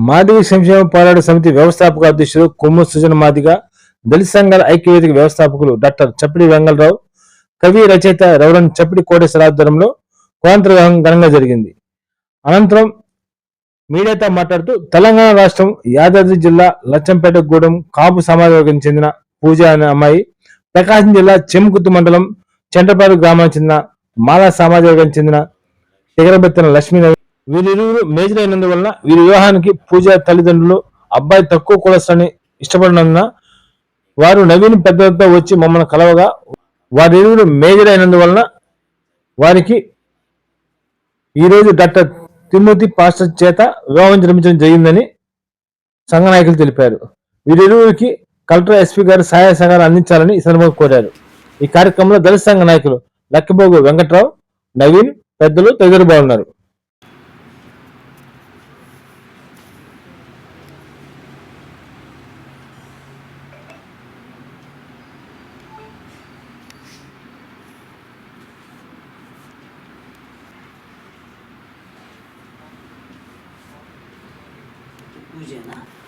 మాదిగ సంక్షేమ పోరాట సమితి వ్యవస్థాపక అధ్యక్షుడు కొమ్ము సుజన మాదిగ దళిత సంఘాల ఐక్యవేదిక వ్యవస్థాపకులు డాక్టర్ చప్పిడి వెంగళరావు కవి రచయిత రవరన్ చప్పిడి కోటేశ్వర ఆధ్వర్యంలో కోంతర ఘనంగా జరిగింది. అనంతరం మీడియాతో మాట్లాడుతూ తెలంగాణ రాష్ట్రం యాదాద్రి జిల్లా లచ్చంపేటగూడెం కాపు సమాజ వర్గానికి చెందిన పూజ అనే అమ్మాయి ప్రకాశం జిల్లా చెముకుత్తు మండలం చెంటపాడు గ్రామానికి చెందిన మాలా సమాజ వర్గానికి చెందిన ఎగరబెత్తిన లక్ష్మీ వీరిరువురు మేజర్ అయినందువలన వీరి వివాహానికి పూజ తల్లిదండ్రులు అబ్బాయి తక్కువ కులస్తని ఇష్టపడినందున వారు నవీన్ పెద్దలతో వచ్చి మమ్మల్ని కలవగా వారిరువురు మేజర్ అయినందువలన వారికి ఈరోజు డాక్టర్ తిమ్మతి పాస్టర్ చేత వివాహం జరిపించడం జరిగిందని సంఘ నాయకులు తెలిపారు. వీరిరువురికి కలెక్టర్ ఎస్పీ గారు సహాయ సహకారం అందించాలని ఈ సందర్భంగా కోరారు. ఈ కార్యక్రమంలో దళిత సంఘ నాయకులు లక్కిబోగు వెంకట్రావు నవీన్ పెద్దలు తదితరులు బాగున్నారు పూజనా మా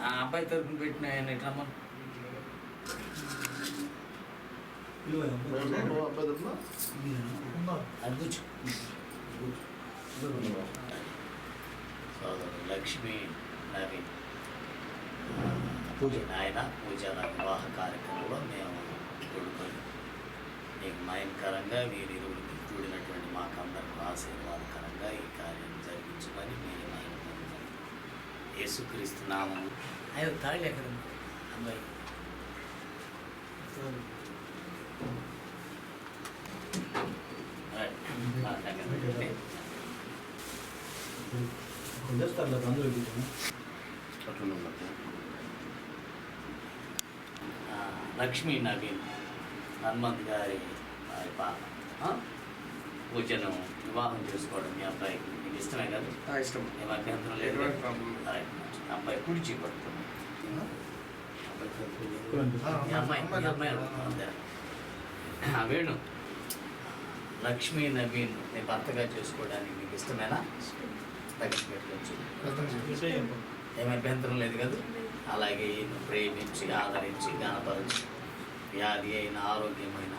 ఆ అబ్బాయి తరపున పెట్టిన ఆయన ఎట్లా అది లక్ష్మి నవీన్. పూజ ఆయన పూజ వివాహ కార్యక్రమంలో మేము కూడుకొని నీకు మయంకరంగా వీరిరువురికి కూడినటువంటి మాకందరికి ఆశీర్వాదకరంగా ఈ కార్యం జరిపించమని మీరు నాయన. యేసుక్రీస్తు నామం అయ్యో తాళి ఎక్కడ. ఆ, లక్ష్మీ నవీన్. హనుమంత్ గారి? పూజను వివాహం చేసుకోవడం మీ అబ్బాయికి మీకు ఇష్టమే కదా? ఇష్టం. ఏం అభ్యంతరం లేదు. అబ్బాయి కుడి అమ్మాయి అమ్మాయి అంతే. ఆ, వేణు లక్ష్మీ నవీన్ నీ భర్తగా చేసుకోవడానికి మీకు ఇష్టమేనా? లక్ష్మి పెట్టుకోవచ్చు ఏమి అభ్యంతరం లేదు కదా? అలాగే ఈయన ప్రేమించి ఆదరించి గణపరిచి వ్యాధి అయిన ఆరోగ్యమైన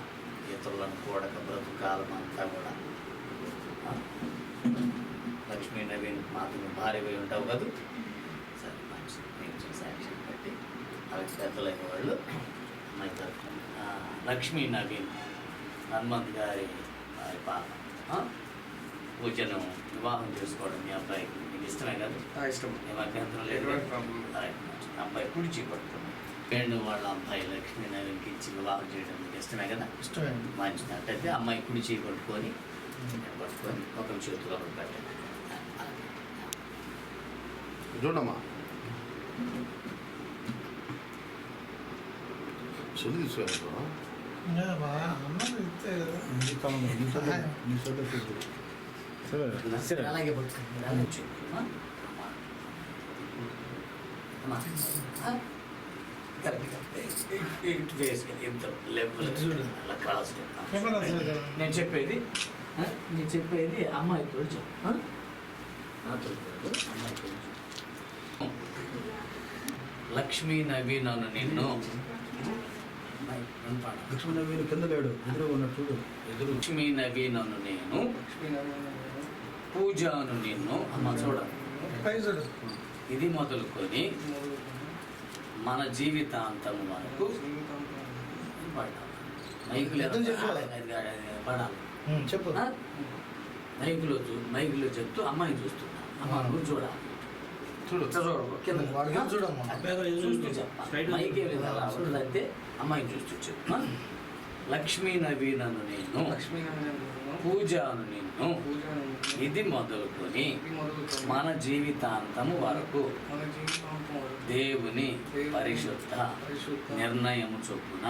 ఇతరులను కూడక బ్రతుకాలం అంతా కూడా. లక్ష్మీ నవీన్ మాకు నువ్వు భార్య ఉంటావు కదా? సరే మంచి నేను సాక్ష్యం పెట్టి వాళ్ళకి పెద్దలైన వాళ్ళు అమ్మాయి తరఫున లక్ష్మీ నవీన్ హనుమంత్ గారి వారి పాప? పూజను వివాహం చేసుకోవడం మీ అబ్బాయికి మీకు ఇష్టమే కదా? ఇష్టం. అభ్యంతరం లేదు. అబ్బాయి కుడి చేపడుతుంది వేణు వాళ్ళ అబ్బాయి లక్ష్మీ నవీన్కి ఇచ్చి వివాహం చేయడం మీకు ఇష్టమే కదా? ఇష్టమే. మంచిది అట్టయితే అమ్మాయి కుడి చేయి పట్టుకొని పట్టుకొని ఒక చేతిలో పెట్టండి. చూడమ్మా. చెల్లి తీసుకురా అలాగే పట్టుకోండి. ఇటు వేసుకొని ఇంత లెవెల్ అలా క్రాస్ నేను చెప్పేది? నేను చెప్పేది అమ్మాయి తోడు నాతో అమ్మాయి తోడు లక్ష్మీ నవీన్ అను నిన్ను. లక్ష్మణ వీరు కింద లేడు ఎదురు ఉన్నాడు చూడు. ఎదురు లక్ష్మీ నవీన్ అను నేను పూజ అను నిన్ను అమ్మ చూడ ఇది మొదలుకొని మన జీవితాంతం వరకు పడాలి? చెప్పు? మైకులో చూ మైకులో చెప్తూ అమ్మాయిని చూస్తున్నా. అమ్మ నువ్వు చూడాలి చూడు. ఇట్లా చూడు, కింద. వాడికి చూడమ్మా. చూస్తూ చెప్పాలి మైకే అమ్మాయిని చూస్తూ చెప్పు? లక్ష్మీ నవీనను నేను పూజను నిన్ను ఇది మొదలుకొని మన జీవితాంతము వరకు దేవుని పరిశుద్ధ నిర్ణయం చొప్పున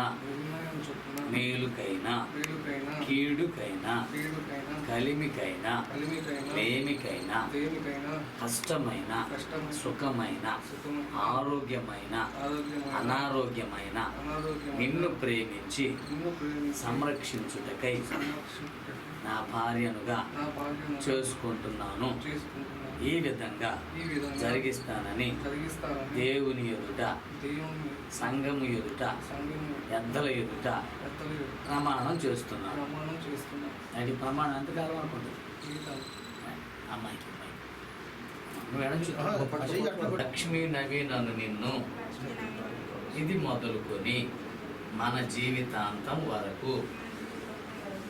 మేలుకైనా కీడుకైనా కలిమికైనా కలిమికైనా లేమికైనా దేనికైనా కష్టమైన సుఖమైన ఆరోగ్యమైన అనారోగ్యమైన నిన్ను ప్రేమించి సంరక్షించుటకై నా భార్యనుగా చేసుకుంటున్నాను. ఈ విధంగా జరిగిస్తానని దేవుని ఎదుట దేవుని సంఘము ఎదుట పెద్దల ఎదుట ప్రమాణం చేస్తున్నాను. ప్రమాణం చేస్తున్నాను. అది ప్రమాణం ఎంతకాలం అనుకుంటుంది అమ్మాయికి. లక్ష్మీ నవీనను నిన్ను ఇది మొదలుకొని మన జీవితాంతం వరకు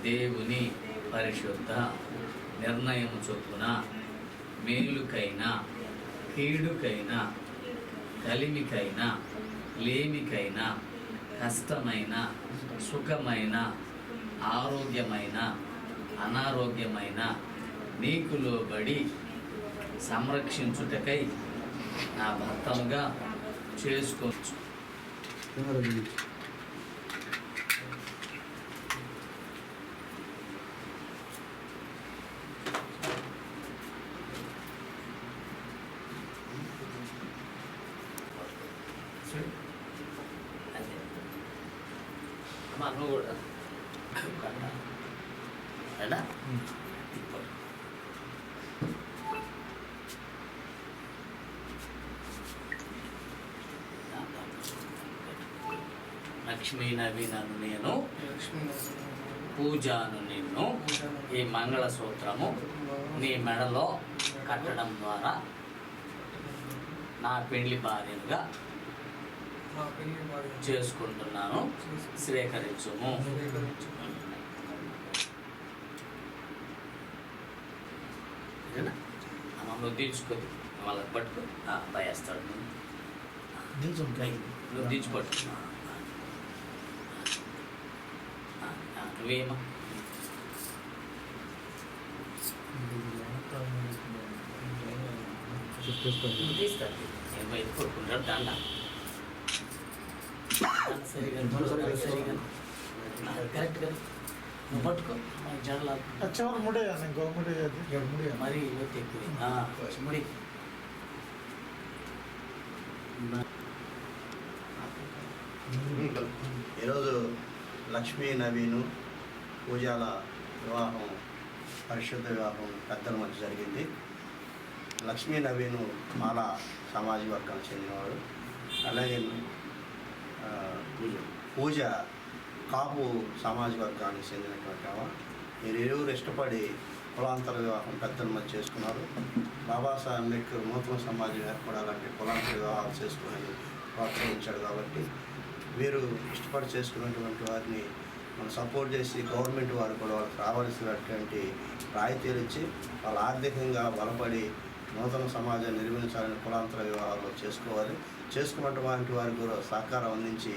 దేవుని పరిశుద్ధ నిర్ణయం చొప్పున మేలుకైనా కీడుకైనా కలిమికైనా లేమికైనా కష్టమైన సుఖమైన ఆరోగ్యమైన అనారోగ్యమైన నీకు లోబడి సంరక్షించుటకై నా భర్తముగా చేసుకోవచ్చు కెమెరా చూపించు. చూడు. అదే అమ్మా నువ్వు కూడా కట్ట ఎడా తిప్పు. లక్ష్మీ నవీనను నేను. పూజాను నిన్ను. ఈ మంగళసూత్రము నీ మెడలో కట్టడం ద్వారా నా పెళ్ళి భార్యగా చేసుకుంటున్నాను. స్వీకరించుము. నువ్వు తీర్చుకోదు వాళ్ళకి పట్టుకో. భయేస్తాడు నువ్వు. నిల్చోండి. నువ్వేమా దండ కరెక్ట్ కదా నువ్వు పట్టుకో జడలా చివరి ముడే ముడే. మరీ ఎక్కువ ముడి ఈరోజు లక్ష్మీ నవీను పూజాల వివాహం పరిశుద్ధ వివాహం పెద్దల మధ్య జరిగింది. లక్ష్మీ నవీను మాల సమాజ వర్గానికి చెందినవాడు. అలాగే పూజ పూజ కాపు సమాజ వర్గానికి చెందినటువంటి ఆమె. మీరు ఇరువురు ఇష్టపడి కులాంతర వివాహం పెద్దల మధ్య చేసుకున్నారు. బాబాసాహెబ్ అంబేద్కర్ నూతన సమాజం ఏర్పడాలంటే కులాంతర వివాహాలు చేసుకుని ప్రోత్సహించాడు కాబట్టి వీరు ఇష్టపడి చేసుకున్నటువంటి వారిని సపోర్ట్ చేసి గవర్నమెంట్ వారు కూడా వాళ్ళకి రావాల్సినటువంటి రాయితీలు ఇచ్చి వాళ్ళు ఆర్థికంగా బలపడి నూతన సమాజాన్ని నిర్మించాలని కులాంతర వివాహాలు చేసుకోవాలి. చేసుకున్నటువంటి వారికి కూడా సహకారం అందించి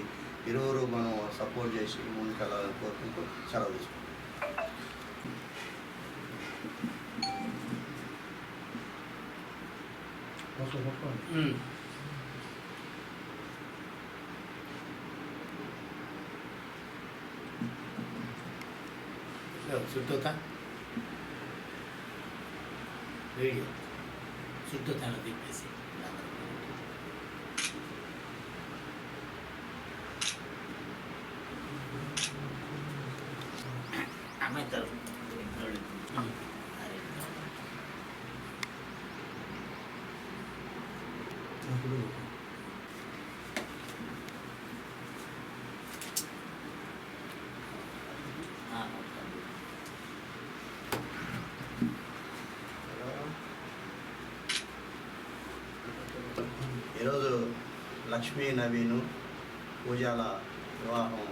ఇరువురు మనం సపోర్ట్ చేసి ముందుకెళ్ళాలని కోరుకుంటూ సెలవు తీసుకుంటాం. Sutota. Río. Sutota no tiene sí. Lakshmi Naveen పూజాల వివాహం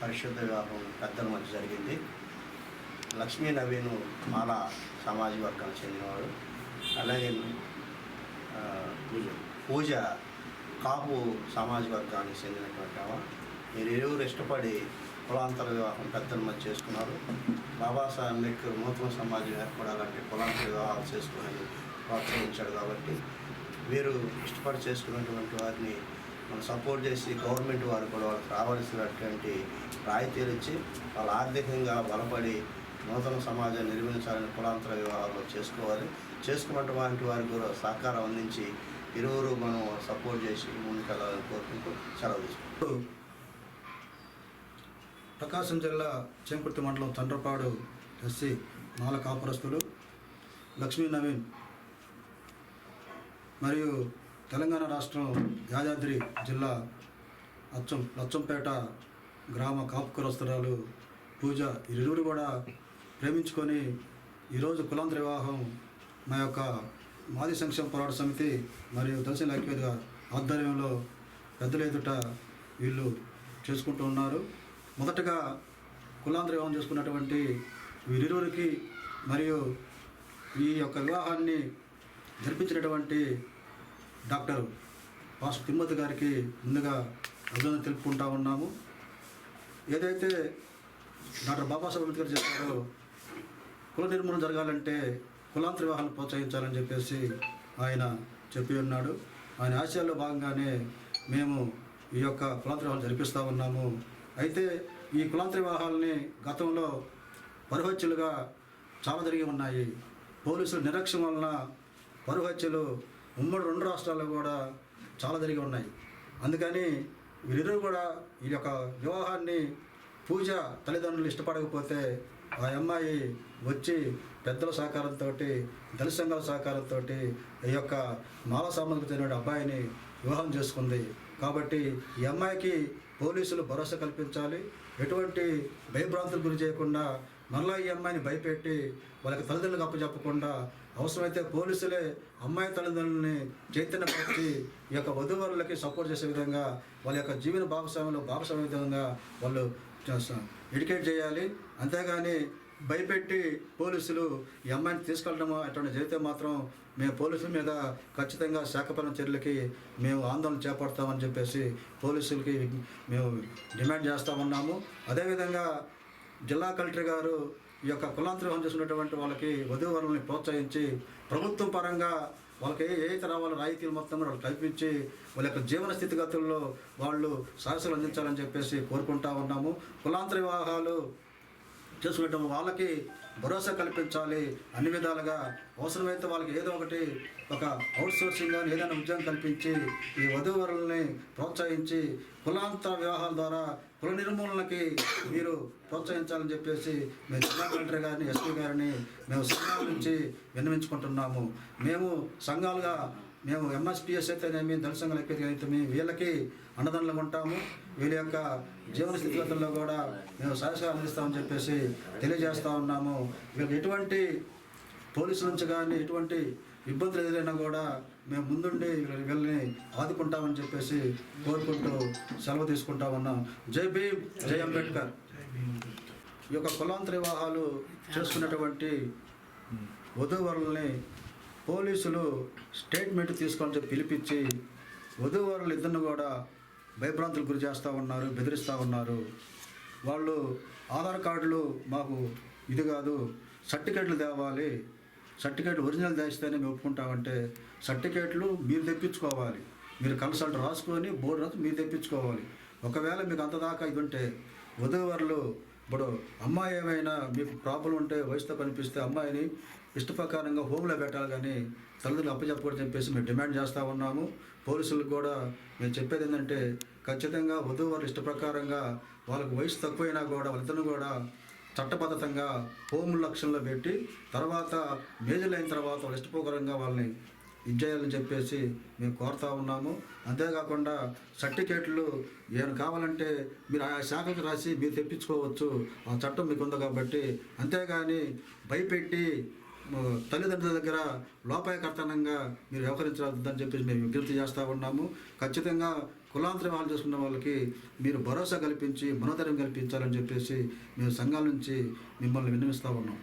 పరిశుద్ధ వివాహం పెద్దల మధ్య జరిగింది. లక్ష్మీ నవీను మాల సమాజ వర్గానికి చెందినవాడు. అలాగే పూజ పూజ కాపు సమాజ వర్గానికి చెందినటువంటి ఆమె. మీరు ఇరువురు ఇష్టపడి కులాంతర వివాహం పెద్దల మధ్య చేసుకున్నారు. బాబాసాహెబ్ అంబేద్కర్ నూతన సమాజం ఏర్పడాలంటే కులాంతర వివాహాలు చేసుకోవాలని ప్రోత్సహించాడు కాబట్టి వీరు ఇష్టపడి చేసుకున్నటువంటి వారిని మనం సపోర్ట్ చేసి గవర్నమెంట్ వారు కూడా వాళ్ళకి రావాల్సినటువంటి రాయితీలు ఇచ్చి వాళ్ళు ఆర్థికంగా బలపడి నూతన సమాజాన్ని నిర్మించాలని కులాంతర వివాహాలు చేసుకోవాలి. చేసుకున్నటువంటి వారికి కూడా సహకారం అందించి ఇరువురు మనం సపోర్ట్ చేసి ముందుకెళ్ళాలని కోరుకుంటూ సెలవు తీసుకుంటాం ప్రకాశం జిల్లా చేంకుర్తి మండలం తండ్రపాడు ఎస్సీ నాలుగు కాపురస్తులు లక్ష్మీ నవీన్ మరియు తెలంగాణ రాష్ట్రం యాదాద్రి జిల్లా అచ్చం లచ్చంపేట గ్రామ కాపుకురస్తురాలు పూజ ఇరువురు కూడా ప్రేమించుకొని ఈరోజు కులాంతర వివాహం మా యొక్క మాది సంక్షేమ పోరాట సమితి మరియు దర్శన ఐక్యవేదిక ఆధ్వర్యంలో పెద్దల ఎదుట వీళ్ళు చేసుకుంటూ ఉన్నారు. మొదటగా కులాంతర వివాహం చేసుకున్నటువంటి వీరిరువురికి మరియు ఈ యొక్క వివాహాన్ని జరిపించినటువంటి డాక్టర్ వాసు తిమ్మతి గారికి ముందుగా అభినందన తెలుపుకుంటా ఉన్నాము. ఏదైతే డాక్టర్ బాబాసాహెబ్ అంబేద్కర్ చెప్పారో కుల నిర్మూలన జరగాలంటే కులాంతర వివాహాలను ప్రోత్సహించాలని చెప్పేసి ఆయన చెప్పి ఉన్నాడు. ఆయన ఆశయాల్లో భాగంగానే మేము ఈ యొక్క కులాంతర వివాహాలు జరిపిస్తూ ఉన్నాము. అయితే ఈ కులాంతర వివాహాలని గతంలో పరువు చాలా జరిగి ఉన్నాయి. పోలీసుల నిరక్ష్యం వలన పరువు హత్యలు ఉమ్మడి రెండు రాష్ట్రాల్లో కూడా చాలా జరిగి ఉన్నాయి. అందుకని వీరిద్దరూ కూడా ఈ యొక్క వివాహాన్ని పూజ తల్లిదండ్రులు ఇష్టపడకపోతే ఆ అమ్మాయి వచ్చి పెద్దల సహకారంతో దళిత సంఘాల సహకారంతో ఈ యొక్క మాల సామాజిక చెందిన అబ్బాయిని వివాహం చేసుకుంది. కాబట్టి ఈ అమ్మాయికి పోలీసులు భరోసా కల్పించాలి. ఎటువంటి భయభ్రాంతులకు గురి చేయకుండా మరలా ఈ అమ్మాయిని భయపెట్టి వాళ్ళకి తల్లిదండ్రులకు అప్పచెప్పకుండా అవసరమైతే పోలీసులే అమ్మాయి తల్లిదండ్రులని చైతన్యపరిచి ఈ యొక్క వధువరులకి సపోర్ట్ చేసే విధంగా వాళ్ళ యొక్క జీవన భాగస్వామ్యంలో భాగస్వామ్య విధంగా వాళ్ళు ఎడ్యుకేట్ చేయాలి. అంతేగాని భయపెట్టి పోలీసులు ఈ అమ్మాయిని తీసుకెళ్ళడం అటువంటి జరిగితే మాత్రం మేము పోలీసుల మీద ఖచ్చితంగా శాఖపరమైన చర్యలకి మేము ఆందోళన చేపడతామని చెప్పేసి పోలీసులకి మేము డిమాండ్ చేస్తూ ఉన్నాము. అదేవిధంగా జిల్లా కలెక్టర్ గారు ఈ యొక్క కులాంతరం వివాహం వాళ్ళకి వధువరులని ప్రోత్సహించి ప్రభుత్వం పరంగా వాళ్ళకి ఏ అయితే రావాలో రాయితీలు మొత్తం కూడా వాళ్ళకి కల్పించి వాళ్ళ యొక్క జీవన స్థితిగతుల్లో వాళ్ళు సహసలు అందించాలని చెప్పేసి కోరుకుంటా ఉన్నాము. కులాంతర వివాహాలు చేసుకునేటప్పుడు వాళ్ళకి భరోసా కల్పించాలి అన్ని విధాలుగా. అవసరమైతే వాళ్ళకి ఏదో ఒకటి ఒక అవుట్ సోర్సింగ్ కానీ ఏదైనా ఉద్యోగం కల్పించి ఈ వధూవరుల్ని ప్రోత్సహించి కులాంతర వివాహాల ద్వారా కుల నిర్మూలనకి మీరు ప్రోత్సహించాలని చెప్పేసి మేము జిల్లా కలెక్టర్ గారిని ఎస్పీ గారిని మేము సంఘాల నుంచి విన్నవించుకుంటున్నాము. మేము సంఘాలుగా మేము ఎంఎస్పిఎస్ అయితేనేమి దళిత సంఘాలు అయితేనేమి వీళ్ళకి అండదండలుగా ఉంటాము. వీళ్ళ యొక్క జీవన స్థితిగతుల్లో కూడా మేము సహసాలు అందిస్తామని చెప్పేసి తెలియజేస్తూ ఉన్నాము. వీళ్ళు ఎటువంటి పోలీసుల నుంచి కానీ ఎటువంటి ఇబ్బందులు ఎదురైనా కూడా మేము ముందుండి వీళ్ళని ఆదుకుంటామని చెప్పేసి కోరుకుంటూ సెలవు తీసుకుంటా ఉన్నాం. జై భీమ్ జై అంబేద్కర్. ఈ యొక్క కులాంతర వివాహాలు చేసుకున్నటువంటి వధూవరుల్ని పోలీసులు స్టేట్మెంట్ తీసుకొని చెప్పి పిలిపించి వధూవరులు ఇద్దరిని కూడా భయభ్రాంతులు గురి చేస్తూ ఉన్నారు బెదిరిస్తూ ఉన్నారు. వాళ్ళు ఆధార్ కార్డులు మాకు ఇది కాదు సర్టిఫికేట్లు తేవాలి. సర్టిఫికేట్ ఒరిజినల్ తెస్తేనే మేము ఒప్పుకుంటామంటే సర్టిఫికేట్లు మీరు తెప్పించుకోవాలి. మీరు కన్సల్ట్ రాసుకొని బోర్డు రాసి మీరు తెప్పించుకోవాలి. ఒకవేళ మీకు అంత దాకా ఇది ఉంటే వధూవరులు ఇప్పుడు అమ్మాయి ఏమైనా మీకు ప్రాబ్లం ఉంటే వయసుతో కనిపిస్తే అమ్మాయిని ఇష్టప్రకారంగా హోమ్లో పెట్టాలి కానీ తల్లిదండ్రులు అప్పచెప్పకూడదు చెప్పేసి మేము డిమాండ్ చేస్తూ ఉన్నాము. పోలీసులకు కూడా మేము చెప్పేది ఏంటంటే ఖచ్చితంగా వధూవరులు ఇష్టప్రకారంగా వాళ్ళకు వయసు తక్కువైనా కూడా వాళ్ళిద్దరిని కూడా చట్టబద్ధతంగా హోమ్ లక్ష్యంలో పెట్టి తర్వాత మేజర్లు అయిన తర్వాత వాళ్ళు ఇష్టప్రకారంగా వాళ్ళని ఇది చేయాలని చెప్పేసి మేము కోరుతా ఉన్నాము. అంతేకాకుండా సర్టిఫికేట్లు ఏమైనా కావాలంటే మీరు ఆ శాఖకు రాసి మీరు తెప్పించుకోవచ్చు. ఆ చట్టం మీకు ఉంది కాబట్టి అంతేగాని భయపెట్టి తల్లిదండ్రుల దగ్గర లోపాయకర్తనంగా మీరు వ్యవహరించవద్దని చెప్పేసి మేము విజ్ఞప్తి చేస్తూ ఉన్నాము. ఖచ్చితంగా కులాంతర వివాహాలు చేసుకున్న వాళ్ళకి మీరు భరోసా కల్పించి మనోధైర్యం కల్పించాలని చెప్పేసి మేము సంఘాల నుంచి మిమ్మల్ని విన్నవిస్తూ ఉన్నాం.